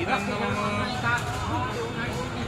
ఇదమ్మ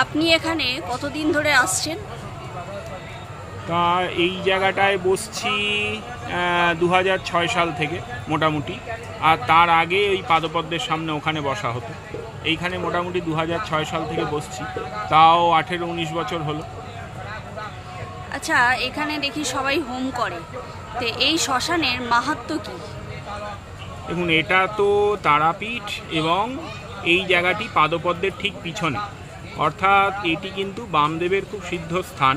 আপনি এখানে কতদিন ধরে আসছেন? তা এই জায়গাটায় বসছি দু সাল থেকে মোটামুটি। আর তার আগে ওই পাদপদ্মের সামনে ওখানে বসা হতো। এইখানে মোটামুটি দু সাল থেকে বসছি। তাও আঠেরো উনিশ বছর হলো। আচ্ছা এখানে দেখি সবাই হোম করে। তো এই শ্মশানের মাহাত্ম্য কি? দেখুন এটা তো তারাপীঠ এবং এই জায়গাটি পাদপদ্মের ঠিক পিছনে। অর্থাৎ এটি কিন্তু বামদেবের খুব সিদ্ধ স্থান।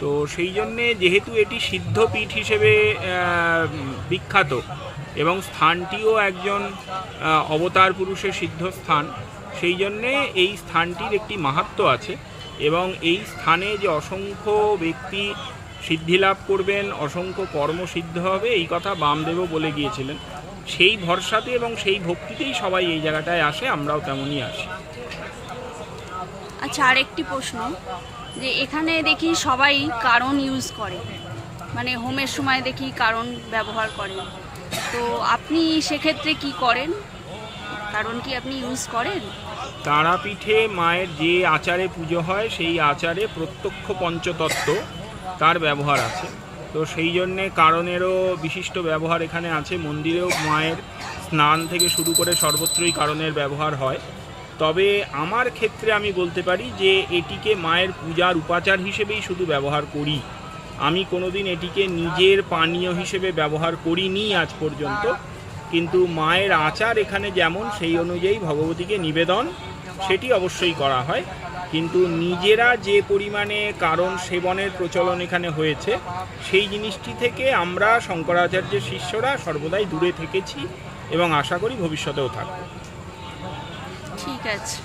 তো সেই জন্যে যেহেতু এটি সিদ্ধ পীঠ হিসেবে বিখ্যাত এবং স্থানটিও একজন অবতার পুরুষের সিদ্ধ স্থান, সেই জন্যে এই স্থানটির একটি মাহাত্ম্য আছে এবং এই স্থানে যে অসংখ্য ব্যক্তি সিদ্ধি লাভ করবেন, অসংখ্য কর্ম সিদ্ধ হবে, এই কথা বামদেবও বলে গিয়েছিলেন। সেই ভরসাতে এবং সেই ভক্তিতেই সবাই এই জায়গাটায় আসে, আমরাও তেমনই আসি। আচ্ছা আরেকটি প্রশ্ন, যে এখানে দেখি সবাই কারণ ইউজ করে। মানে হোমের সময় দেখি কারণ ব্যবহার করে। তো আপনি সেক্ষেত্রে কি করেন? কারণ কি আপনি ইউজ করেন? তারাপীঠে মায়ের যে আচারে পুজো হয়, সেই আচারে প্রত্যক্ষ পঞ্চতত্ত্ব তার ব্যবহার আছে। তো সেই জন্যে কারণেরও বিশিষ্ট ব্যবহার এখানে আছে। মন্দিরেও মায়ের স্নান থেকে শুরু করে সর্বত্রই কারণের ব্যবহার হয়। তবে আমার ক্ষেত্রে আমি বলতে পারি যে এটিকে মায়ের পূজার উপাচার হিসেবেই শুধু ব্যবহার করি। আমি কোনোদিন এটিকে নিজের পানীয় হিসেবে ব্যবহার করিনি আজ পর্যন্ত। কিন্তু মায়ের আচার এখানে যেমন সেই অনুযায়ী ভগবতীকে নিবেদন, সেটি অবশ্যই করা হয়। কিন্তু নিজেরা যে পরিমাণে কারণ সেবনের প্রচলন এখানে হয়েছে, সেই জিনিসটি থেকে আমরা শঙ্করাচার্যের শিষ্যরা সর্বদাই দূরে থেকেছি এবং আশা করি ভবিষ্যতেও থাকব। ঠিক আছে